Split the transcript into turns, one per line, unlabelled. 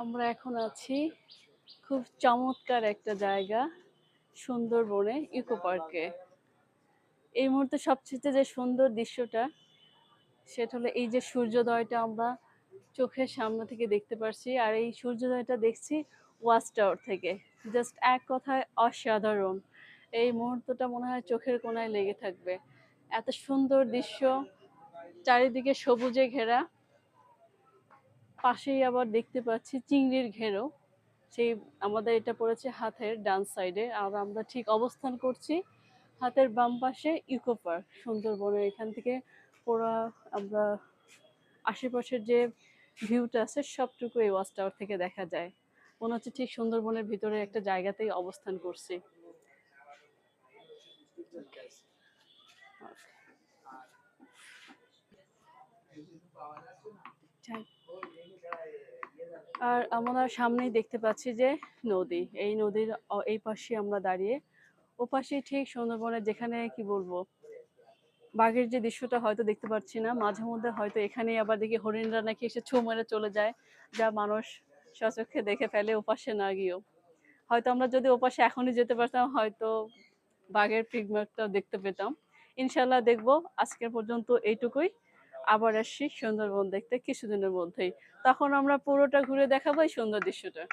আমরা এখন আছি খুব চমৎকার একটা জায়গা, সুন্দরবনে ইকো পার্কে। এই মুহূর্তে সবচেয়ে যে সুন্দর দৃশ্যটা, সেটা হলো এই যে সূর্যোদয়টা আমরা চোখের সামনে থেকে দেখতে পারছি, আর এই সূর্যোদয়টা দেখছি ওয়াচ টাওয়ার থেকে। জাস্ট এক কথায় অসাধারণ। এই মুহূর্তটা মনে হয় চোখের কোণায় লেগে থাকবে। এত সুন্দর দৃশ্য, চারিদিকে সবুজে ঘেরা পাশেই আবার দেখতে পাচ্ছি চিংড়ির ঘেরো। সেই আমাদের এটা পড়েছে হাতের ডান সাইডে। আর আমরা ঠিক অবস্থান করছি হাতের বাম পাশে ইকো পার্ক। সুন্দরবনের এখান থেকে পুরো আমরা আশেপাশের যে ভিউটা আছে সবটুকু এই ওয়াচ টাওয়ার থেকে দেখা যায়। মনে হচ্ছে ঠিক সুন্দরবনের ভিতরে একটা জায়গাতেই অবস্থান করছি। যাই। আর আমরা সামনেই দেখতে পাচ্ছি যে নদী। এই নদীর এই পাশে আমরা দাঁড়িয়ে, ও পাশে ঠিক সুন্দরবনের যেখানে, কি বলব, বাঘের যে দৃশ্যটা হয়তো দেখতে পাচ্ছি না, মাঝে মধ্যে হয়তো এখানে আবার দেখি হরিণরা নাকি এসে ছো মেরে চলে যায়, যা মানুষ সচক্ষে দেখে ফেলে ওপাশে না গিয়েও। হয়তো আমরা যদি ওপাশে এখনই যেতে পারতাম, হয়তো বাঘের পিগমেটটাও দেখতে পেতাম। ইনশাল্লাহ দেখব। আজকের পর্যন্ত এইটুকুই। আবার আসছি সুন্দরবন দেখতে কিছুদিনের মধ্যেই। তখন আমরা পুরোটা ঘুরে দেখাবো এই সুন্দর দৃশ্যটা।